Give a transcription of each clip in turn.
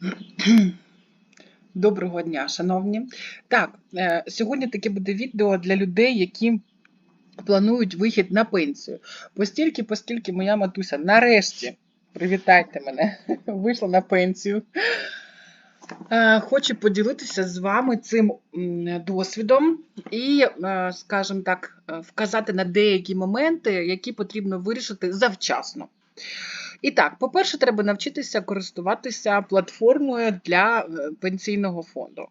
Доброго дня, шановні. Так, е, сьогодні таке буде відео для людей, які планують вихід на пенсію. Постільки, постільки моя матуся нарешті, привітайте мене, вийшла на пенсію. Е, Хочу поділитися з вами цим досвідом і, е, скажімо так, вказати на деякі моменти, які потрібно вирішити завчасно. І так, по-перше, треба навчитися користуватися платформою для е, пенсійного фонду.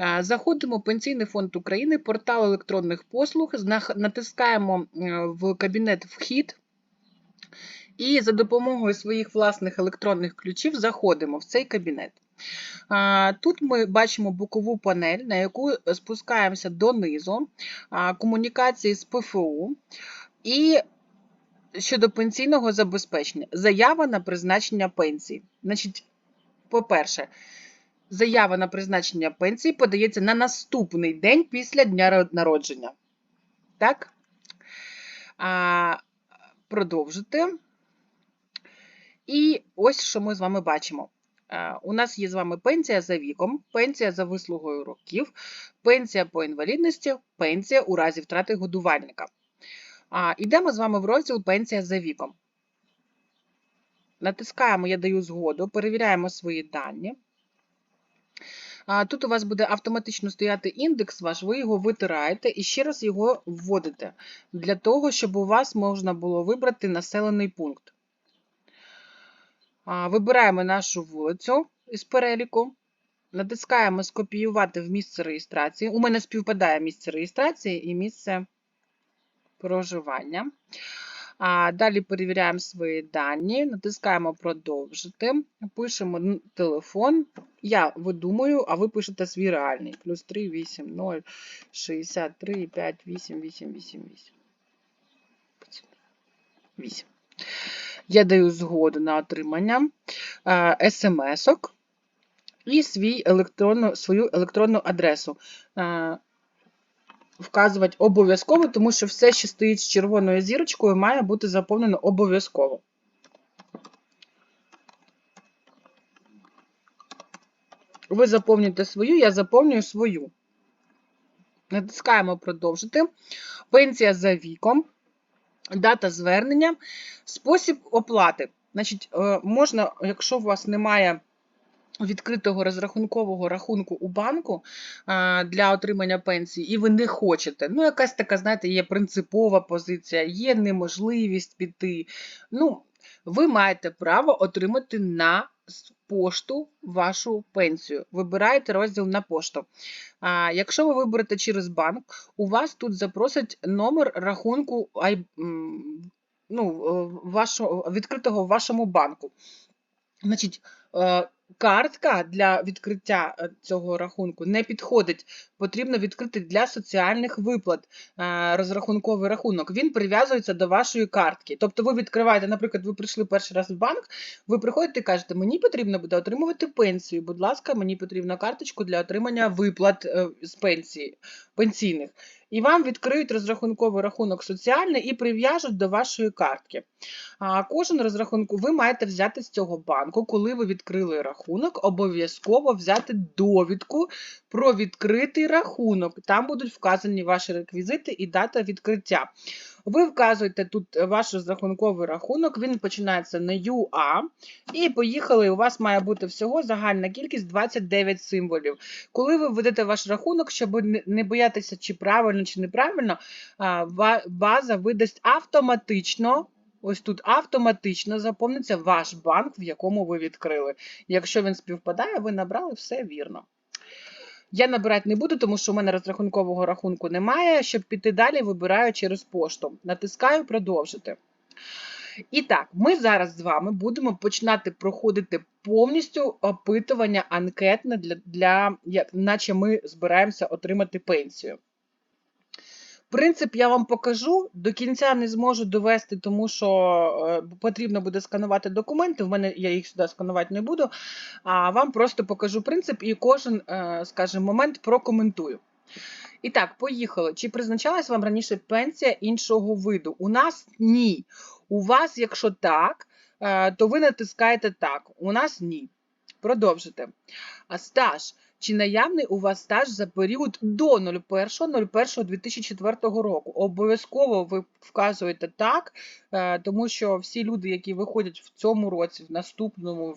Е, Заходимо в Пенсійний фонд України, портал електронних послуг, натискаємо е, в кабінет вхід і за допомогою своїх власних електронних ключів заходимо в цей кабінет. Тут ми бачимо бокову панель, на яку спускаємося донизу, комунікації з ПФУ і щодо пенсійного забезпечення. Заява на призначення пенсії. Значить, по-перше, заява на призначення пенсії подається на наступний день після дня ро- народження. Так? А, продовжити. І ось що ми з вами бачимо. У нас є з вами пенсія за віком, пенсія за вислугою років, пенсія по інвалідності, пенсія у разі втрати годувальника. А, Ідемо з вами в розділ Пенсія за віком. Натискаємо Я даю згоду, перевіряємо свої дані. Тут у вас буде автоматично стояти індекс ваш, ви його витираєте і ще раз його вводите для того, щоб у вас можна було вибрати населений пункт. Вибираємо нашу вулицю із переліку, натискаємо Скопіювати в місце реєстрації. У мене співпадає місце реєстрації і місце проживання. Далі перевіряємо свої дані, натискаємо Продовжити, пишемо телефон. Я видумую, а ви пишете свій реальний. Плюс 3, 8, 0, 63, 5, 8, 8, 8, 8. 8. Я даю згоду на отримання смс-ок і свій електронну, свою електронну адресу. Вказувати обов'язково, тому що все, що стоїть з червоною зірочкою, має бути заповнено обов'язково. Ви заповнюєте свою, я заповнюю свою. Натискаємо продовжити. Пенсія за віком, дата звернення, спосіб оплати. Значить, е, можна, якщо у вас немає відкритого розрахункового рахунку у банку для отримання пенсії, і ви не хочете. Ну, якась така, знаєте, є принципова позиція, є неможливість піти. Ну, ви маєте право отримати на пошту вашу пенсію. Вибираєте розділ на пошту. А, якщо ви виберете через банк, у вас тут запросять номер рахунку ну, е, вашого, відкритого в вашому банку. Значить, е, картка для відкриття е, цього рахунку не підходить. Потрібно відкрити для соціальних виплат е, розрахунковий рахунок. Він прив'язується до вашої картки. Тобто ви відкриваєте, наприклад, ви прийшли перший раз в банк, ви приходите і кажете, мені потрібно буде отримувати пенсію. Будь ласка, мені потрібна карточку для отримання виплат е, з пенсії, пенсійних. І вам відкриють розрахунковий рахунок соціальний і прив'яжуть до вашої картки. А кожен розрахунку ви маєте взяти з цього банку, коли ви відкрили рахунок, обов'язково взяти довідку про відкритий рахунок. Там будуть вказані ваші реквізити і дата відкриття. Ви вказуєте тут ваш розрахунковий рахунок, він починається на UA, і поїхали. У вас має бути всього загальна кількість 29 символів. Коли ви введете ваш рахунок, щоб не- не боятися, чи правильно, чи неправильно, база видасть автоматично. Ось тут автоматично заповниться ваш банк, в якому ви відкрили. Якщо він співпадає, ви набрали все вірно. Я набирати не буду, тому що у мене розрахункового рахунку немає. Щоб піти далі, вибираю через пошту. Натискаю продовжити. І так, ми зараз з вами будемо починати проходити повністю опитування анкетне для, для як, наче ми збираємося отримати пенсію. Принцип я вам покажу, до кінця не зможу довести, тому що е, потрібно буде сканувати документи. В мене я їх сюди сканувати не буду, а вам просто покажу принцип і кожен, е, скажімо, момент прокоментую. І так, поїхали. Чи призначалась вам раніше пенсія іншого виду? У нас ні. У вас, якщо так, е, то ви натискаєте так. У нас ні. продовжити. А стаж. Чи наявний у вас стаж за період до 01.01.2004 року? Обов'язково ви вказуєте так, е, тому що всі люди, які виходять в цьому році, в наступному,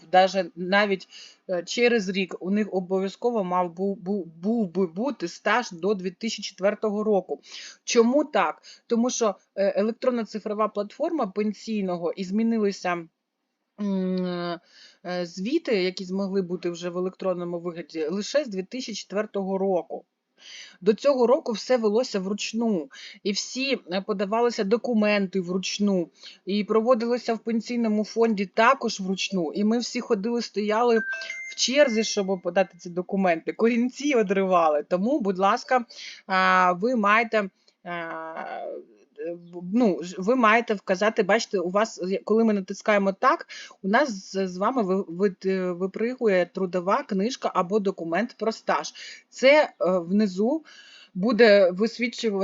навіть е, через рік, у них обов'язково мав був, був, був би бути стаж до 2004 року. Чому так? Тому що е, електронна цифрова платформа пенсійного і змінилися. Е, Звіти, які змогли бути вже в електронному вигляді, лише з 2004 року. До цього року все велося вручну, і всі е, подавалися документи вручну, і проводилося в пенсійному фонді також вручну. І ми всі ходили, стояли в черзі, щоб подати ці документи. Корінці одривали. Тому, будь ласка, ви маєте. Ну, ви маєте вказати, бачите, у вас, коли ми натискаємо так, у нас з вами е, випригує трудова книжка або документ про стаж. Це е, внизу буде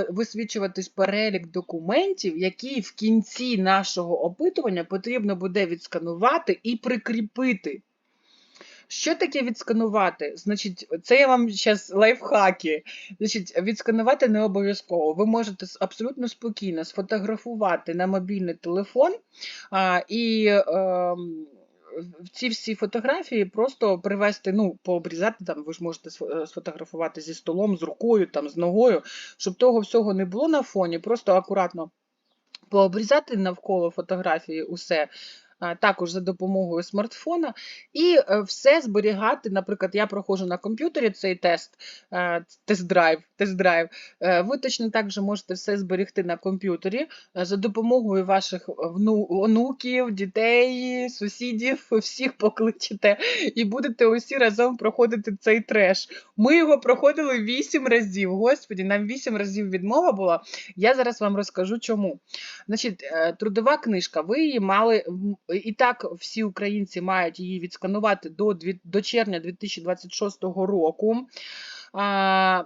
висвічуватись перелік документів, які в кінці нашого опитування потрібно буде відсканувати і прикріпити. Що таке відсканувати? Значить, це я вам зараз лайфхаки. Значить, відсканувати не обов'язково. Ви можете абсолютно спокійно сфотографувати на мобільний телефон а, і в ці всі фотографії просто привести, ну, пообрізати там, ви ж можете е, сфотографувати зі столом, з рукою, там, з ногою, щоб того всього не було на фоні, просто акуратно пообрізати навколо фотографії усе. Також за допомогою смартфона, і е, все зберігати. Наприклад, я проходжу на комп'ютері цей тест, е, тест-драйв. тест-драйв. Е, Ви точно так же можете все зберегти на комп'ютері за допомогою ваших онуків, дітей, сусідів, всіх покличете і будете усі разом проходити цей треш. Ми його проходили вісім разів. Господі, нам вісім разів відмова була. Я зараз вам розкажу чому. Значить, трудова книжка, ви її мали і так всі українці мають її відсканувати до, до червня 2026 року. А,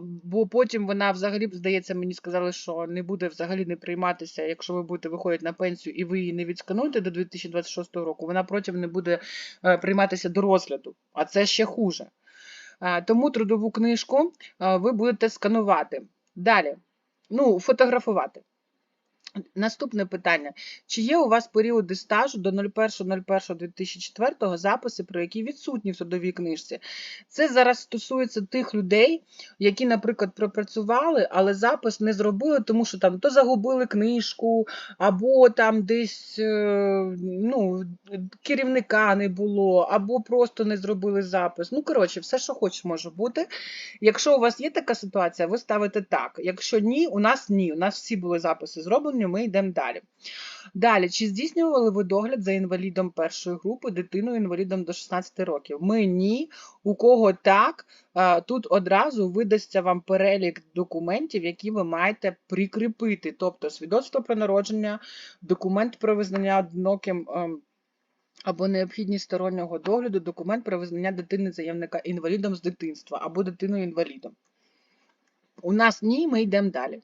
Бо потім вона взагалі, здається, мені сказали, що не буде взагалі не прийматися, якщо ви будете виходити на пенсію і ви її не відскануєте до 2026 року, вона потім не буде е, прийматися до розгляду, а це ще хуже. Тому трудову книжку ви будете сканувати. Далі, ну, фотографувати. Наступне питання. Чи є у вас періоди стажу до 01.01.2004 записи, про які відсутні в трудовій книжці? Це зараз стосується тих людей, які, наприклад, пропрацювали, але запис не зробили, тому що там то загубили книжку, або там десь е, ну, керівника не було, або просто не зробили запис. Ну, коротше, все, що хочеш, може бути. Якщо у вас є така ситуація, ви ставите так. Якщо ні, у нас ні. У нас всі були записи зроблені, ми йдемо далі. Далі, чи здійснювали ви догляд за інвалідом першої групи, дитиною інвалідом до 16 років? Ми ні. У кого так, тут одразу видасться вам перелік документів, які ви маєте прикріпити. Тобто свідоцтво про народження, документ про визнання одиноким. ем, або необхідність стороннього догляду, документ про визнання дитини заявника інвалідом з дитинства або дитиною інвалідом. У нас ні, ми йдемо далі.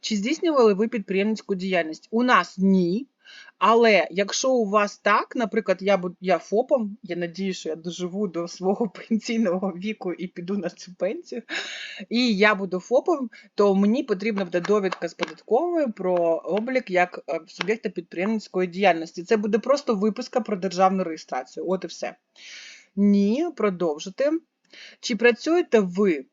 Чи здійснювали ви підприємницьку діяльність? У нас ні. Але якщо у вас так, наприклад, я я ФОПом, я надію, що я доживу до свого пенсійного віку і піду на цю пенсію, і я буду ФОПом, то мені потрібна буде довідка з податковою про облік як е, суб'єкта підприємницької діяльності. Це буде просто виписка про державну реєстрацію. От і все. Ні, продовжити. Чи працюєте ви?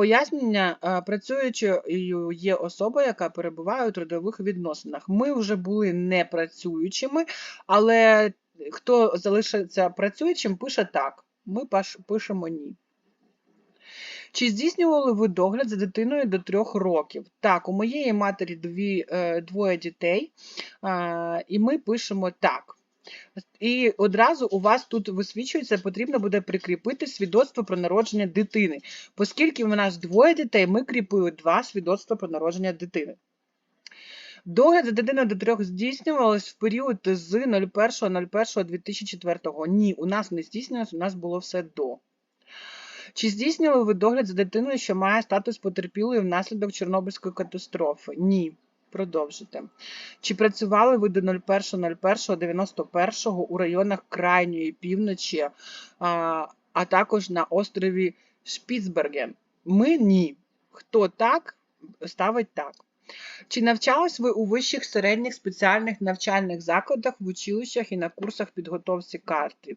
Пояснення, е, працюючою є особа, яка перебуває у трудових відносинах. Ми вже були не працюючими, але хто залишиться працюючим, пише так. Ми пишемо ні. Чи здійснювали ви догляд за дитиною до трьох років? Так, у моєї матері дві, е, двоє дітей, е, і ми пишемо так. І одразу у вас тут висвічується, потрібно буде прикріпити свідоцтво про народження дитини. Оскільки у нас двоє дітей, ми кріпили два свідоцтва про народження дитини. Догляд за дитиною до трьох здійснювалось в період з 01.01.2004. Ні, у нас не здійснювалось, у нас було все до. Чи здійснювали ви догляд за дитиною, що має статус потерпілої внаслідок Чорнобильської катастрофи? Ні. Продовжити. Чи працювали ви до 01.01.91 у районах крайньої півночі, а, а також на острові Шпіцберген? Ми ні. Хто так, ставить так. Чи навчались ви у вищих середніх спеціальних навчальних закладах, в училищах і на курсах підготовці картів?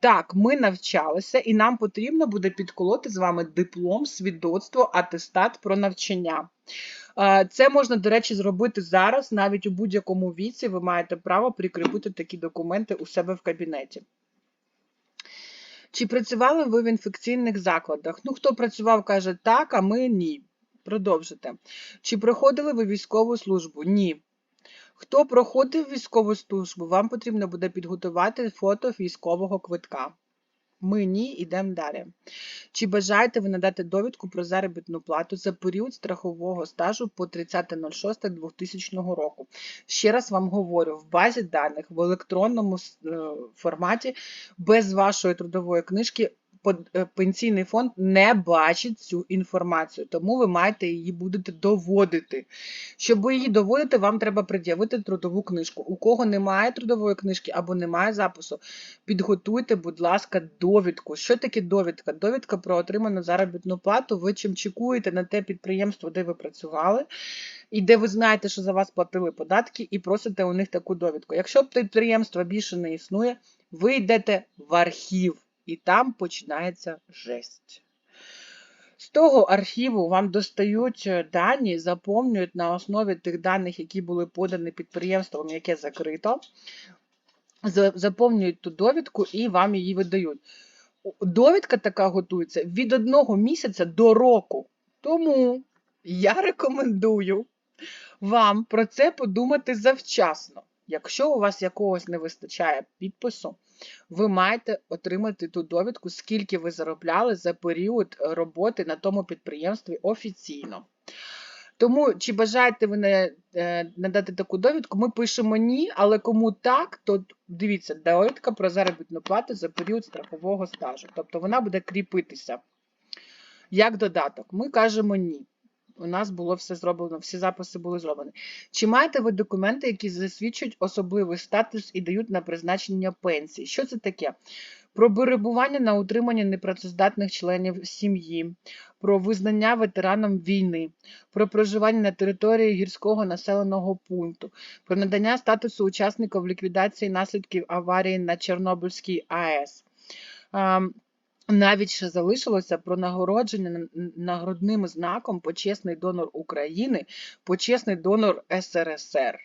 Так, ми навчалися, і нам потрібно буде підколоти з вами диплом, свідоцтво, атестат про навчання. Е, Це можна, до речі, зробити зараз, навіть у будь-якому віці ви маєте право прикріпити такі документи у себе в кабінеті. Чи працювали ви в інфекційних закладах? Ну, хто працював, каже так, а ми ні. Продовжите. Чи проходили ви військову службу? Ні. Хто проходив військову службу, вам потрібно буде підготувати фото військового квитка. Ми ні, йдемо далі. Чи бажаєте ви надати довідку про заробітну плату за період страхового стажу по 30.06.2000 року? Ще раз вам говорю, в базі даних в електронному е, форматі без вашої трудової книжки пенсійний фонд не бачить цю інформацію, тому ви маєте її будете доводити. Щоб її доводити, вам треба пред'явити трудову книжку. У кого немає трудової книжки або немає запису, підготуйте, будь ласка, довідку. Що таке довідка? Довідка про отриману заробітну плату. Ви чим чекуєте на те підприємство, де ви працювали, і де ви знаєте, що за вас платили податки, і просите у них таку довідку. Якщо підприємство більше не існує, ви йдете в архів, і там починається жесть. З того архіву вам достають е, дані, заповнюють на основі тих даних, які були подані підприємством, яке закрито, заповнюють ту довідку і вам її видають. Довідка така готується від одного місяця до року. Тому я рекомендую вам про це подумати завчасно. Якщо у вас якогось не вистачає підпису, ви маєте отримати ту довідку, скільки ви заробляли за період роботи на тому підприємстві офіційно. Тому, чи бажаєте ви е, надати таку довідку, ми пишемо ні, але кому так, то дивіться, довідка про заробітну плату за період страхового стажу. Тобто вона буде кріпитися як додаток. Ми кажемо ні. У нас було все зроблено, всі записи були зроблені. Чи маєте ви документи, які засвідчують особливий статус і дають на призначення пенсії? Що це таке? Про перебування на утриманні непрацездатних членів сім'ї, про визнання ветераном війни, про проживання на території гірського населеного пункту, про надання статусу учасників ліквідації наслідків аварії на Чорнобильській АЕС. Навіть ще залишилося про нагородження н- нагородним знаком почесний донор України, почесний донор СРСР.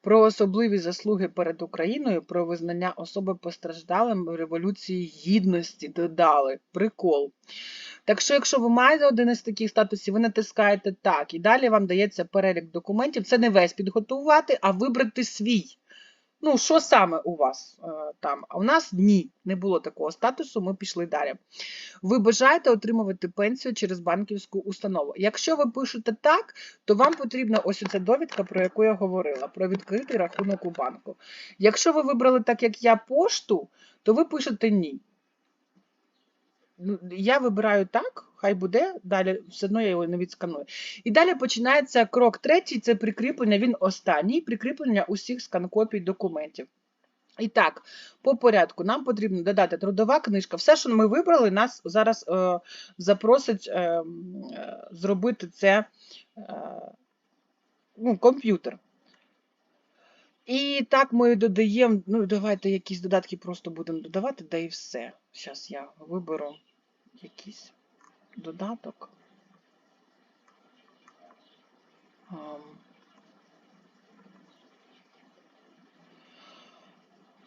Про особливі заслуги перед Україною, про визнання особи постраждалим Революції Гідності додали. Прикол. Так що, якщо ви маєте один із таких статусів, ви натискаєте так, і далі вам дається перелік документів. Це не весь підготувати, а вибрати свій. Ну, що саме у вас е, там? А у нас ні, не було такого статусу, ми пішли далі. Ви бажаєте отримувати пенсію через банківську установу. Якщо ви пишете так, то вам потрібна ось ця довідка, про яку я говорила, про відкритий рахунок у банку. Якщо ви вибрали так, як я пошту, то ви пишете ні. Ну, Я вибираю так, хай буде, далі все одно я його не відсканую. І далі починається крок третій, це прикріплення, він останній, прикріплення усіх скан-копій документів. І так, по порядку, нам потрібно додати трудова книжка. Все, що ми вибрали, нас зараз е, запросить е, е, зробити це е, ну, комп'ютер. І так ми додаємо, ну давайте якісь додатки просто будемо додавати, да і все. Зараз я виберу якийсь додаток.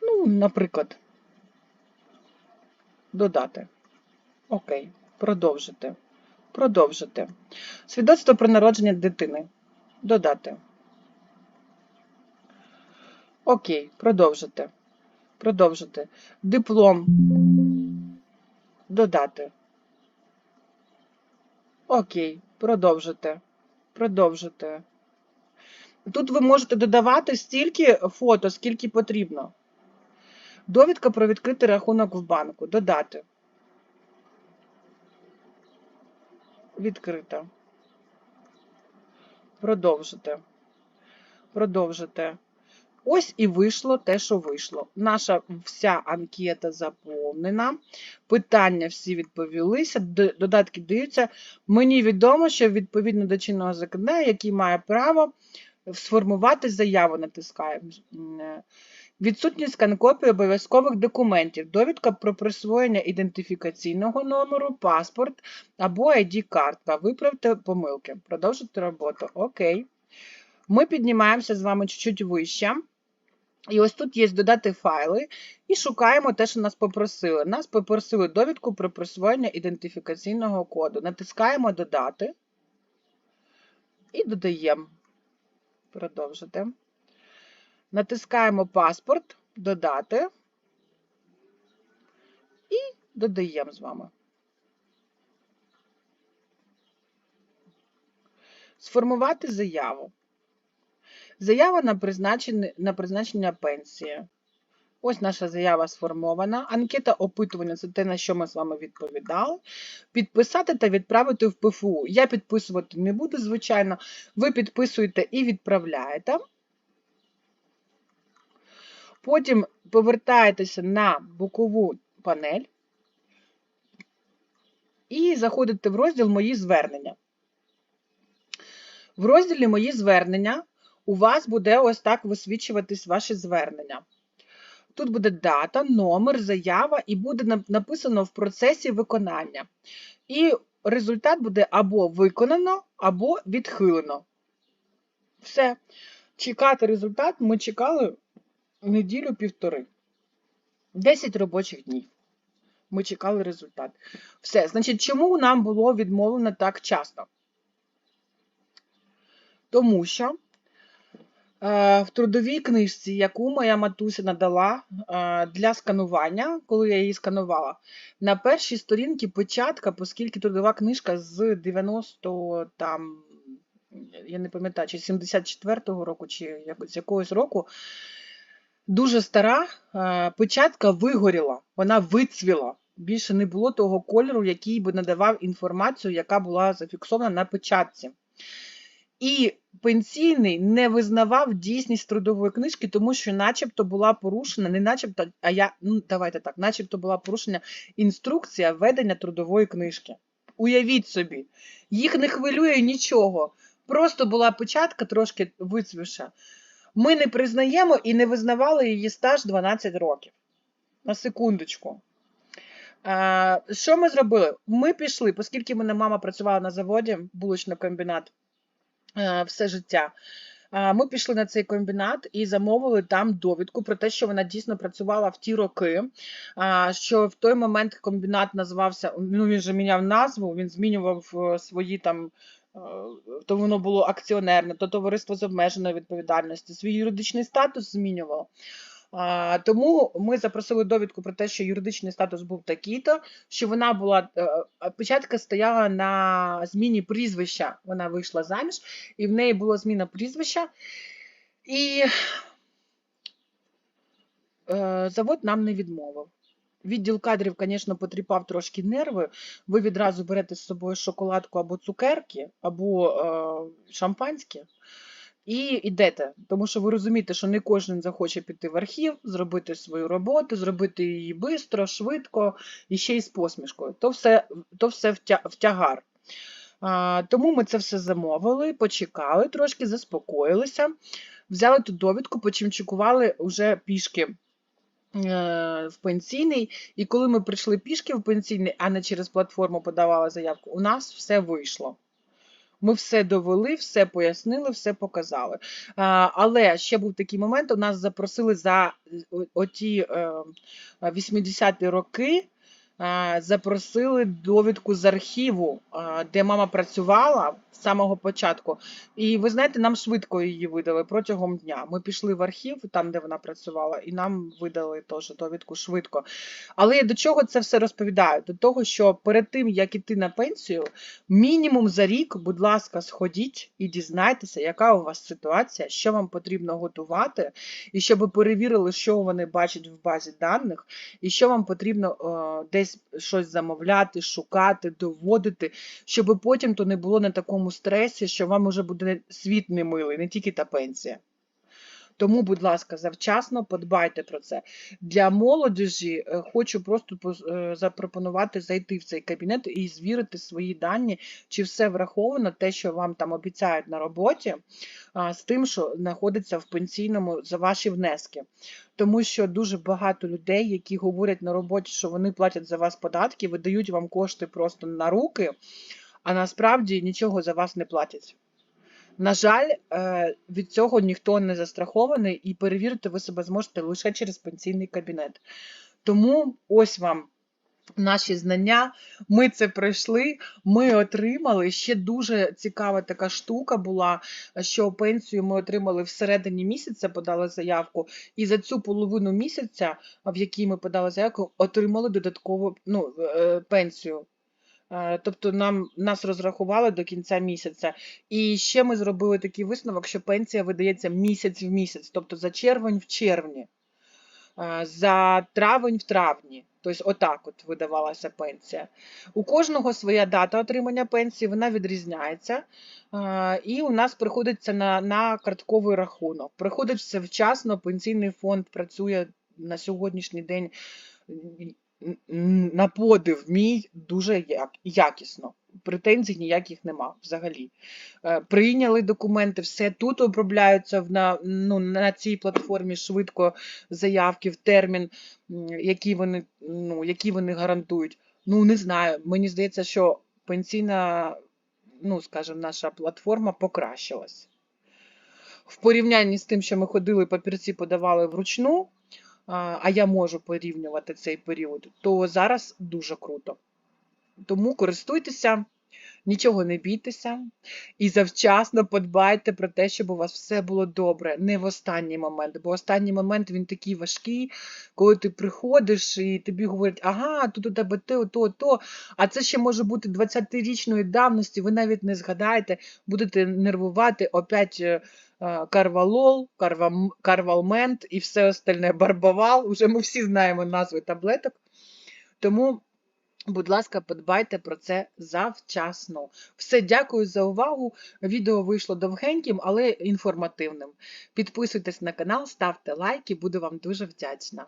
Ну, наприклад, додати. Окей, продовжити. Продовжити. Свідоцтво про народження дитини. Додати. Окей, продовжити. Продовжити. Диплом. Додати. Окей, продовжити. Продовжити. Тут ви можете додавати стільки фото, скільки потрібно. Довідка про відкритий рахунок в банку. Додати. Відкрита. Продовжити. Продовжити. Ось і вийшло те, що вийшло. Наша вся анкета заповнена. Питання всі відповілися, додатки даються. Мені відомо, що відповідно до чинного законодавства, який має право сформувати заяву, натискаємо. Е, Відсутність скан-копії обов'язкових документів, довідка про присвоєння ідентифікаційного номеру, паспорт або ID-картка. Виправте помилки. Продовжити роботу. Окей. Ми піднімаємося з вами чуть-чуть вище. І ось тут є додати файли і шукаємо те, що нас попросили. Нас попросили довідку про присвоєння ідентифікаційного коду. Натискаємо Додати і додаємо. Продовжити. Натискаємо паспорт, додати і додаємо з вами. Сформувати заяву. Заява на призначення, на призначення пенсії. Ось наша заява сформована. Анкета опитування це те, на що ми з вами відповідали. Підписати та відправити в ПФУ. Я підписувати не буду, звичайно. Ви підписуєте і відправляєте. Потім повертаєтеся на бокову панель і заходите в розділ Мої звернення. В розділі Мої звернення у вас буде ось так висвічуватись ваші звернення. Тут буде дата, номер, заява, і буде нап- написано в процесі виконання. І результат буде або виконано, або відхилено. Все. Чекати результат ми чекали неділю-півтори. 10 робочих днів. Ми чекали результат. Все. Значить, чому нам було відмовлено так часто? Тому що в трудовій книжці, яку моя матуся надала е, для сканування, коли я її сканувала, на першій сторінці початка, оскільки трудова книжка з 90 там, я не пам'ятаю, чи 74-го року, чи з якогось року, дуже стара, е, печатка вигоріла, вона вицвіла. Більше не було того кольору, який би надавав інформацію, яка була зафіксована на печатці. І пенсійний не визнавав дійсність трудової книжки, тому що начебто була порушена, не начебто, а я, ну давайте так, начебто була порушена інструкція ведення трудової книжки. Уявіть собі, їх не хвилює нічого. Просто була печатка трошки вицвівша. Ми не признаємо і не визнавали її стаж 12 років. На секундочку. Що ми зробили? Ми пішли, оскільки мене мама працювала на заводі, булочний комбінат все життя. е, Ми пішли на цей комбінат і замовили там довідку про те, що вона дійсно працювала в ті роки. Що в той момент комбінат називався, ну він же міняв назву, він змінював е, свої там. е, То воно було акціонерне, то товариство з обмеженою відповідальністю, свій юридичний статус змінювало. Тому ми запросили довідку про те, що юридичний статус був такий-то, що вона була е, е, печатка стояла на зміні прізвища. Вона вийшла заміж, і в неї була зміна прізвища. І е, завод нам не відмовив. Відділ кадрів, звісно, потріпав трошки нерви. Ви відразу берете з собою шоколадку або цукерки, або е, шампанське. І йдете, тому що ви розумієте, що не кожен захоче піти в архів, зробити свою роботу, зробити її швидко, швидко і ще й з посмішкою. То все, то все втя- втягар. А, тому ми це все замовили, почекали трошки, заспокоїлися, взяли ту довідку, почимчикували вже пішки е, в пенсійний. І коли ми прийшли пішки в пенсійний, а не через платформу подавали заявку, у нас все вийшло. Ми все довели, все пояснили, все показали. Але ще був такий момент: у нас запросили за оті е, 80-ті роки. Запросили довідку з архіву, де мама працювала з самого початку. І ви знаєте, нам швидко її видали протягом дня. Ми пішли в архів, там, де вона працювала, і нам видали теж довідку швидко. Але я до чого це все розповідаю? До того, що перед тим, як іти на пенсію, Мінімум за рік, будь ласка, сходіть і дізнайтеся, яка у вас ситуація, що вам потрібно готувати, і щоб перевірили, що вони бачать в базі даних, і що вам потрібно е, десь десь щось замовляти, шукати, доводити, щоб потім то не було на такому стресі, що вам уже буде світ немилий, не тільки та пенсія. Тому, будь ласка, завчасно подбайте про це. Для молодіжі е, хочу просто е, запропонувати зайти в цей кабінет і звірити свої дані, чи все враховано, те, що вам там обіцяють на роботі, з тим, що знаходиться в пенсійному за ваші внески. Тому що дуже багато людей, які говорять на роботі, що вони платять за вас податки, видають вам кошти просто на руки, а насправді нічого за вас не платять. На жаль, е, від цього ніхто не застрахований, і перевірити ви себе зможете лише через пенсійний кабінет. Тому ось вам наші знання. Ми це пройшли, ми отримали. Ще дуже цікава така штука була, що пенсію ми отримали всередині місяця, подали заявку, і за цю половину місяця, в якій ми подали заявку, отримали додаткову ну, е, пенсію. Е, Тобто нам нас розрахували до кінця місяця. І ще ми зробили такий висновок, що пенсія видається місяць в місяць, тобто за червень в червні, е, за травень в травні. Тобто, отак от видавалася пенсія. У кожного своя дата отримання пенсії, вона відрізняється. е, І у нас приходиться на, на картковий рахунок. Приходить все вчасно, пенсійний фонд працює на сьогоднішній день на подив мій дуже якісно. Претензій ніяких нема взагалі. Е, Прийняли документи, все тут обробляються на, ну, на цій платформі швидко заявки в термін, який вони, ну, які вони гарантують. Ну, не знаю. Мені здається, що пенсійна, ну, скажімо, наша платформа покращилась. В порівнянні з тим, що ми ходили, папірці подавали вручну, а я можу порівнювати цей період, то зараз дуже круто. Тому користуйтеся, нічого не бійтеся і завчасно подбайте про те, щоб у вас все було добре, не в останній момент. Бо останній момент він такий важкий, коли ти приходиш і тобі говорять, ага, тут у тебе те, то, то, а це ще може бути 20-річної давності, ви навіть не згадаєте, будете нервувати опять. е, е, Карвалол, карвалмент і все остальне барбовал. Уже ми всі знаємо назви таблеток. Тому, будь ласка, подбайте про це завчасно. Все, дякую за увагу. Відео вийшло довгеньким, але інформативним. Підписуйтесь на канал, ставте лайки, буду вам дуже вдячна.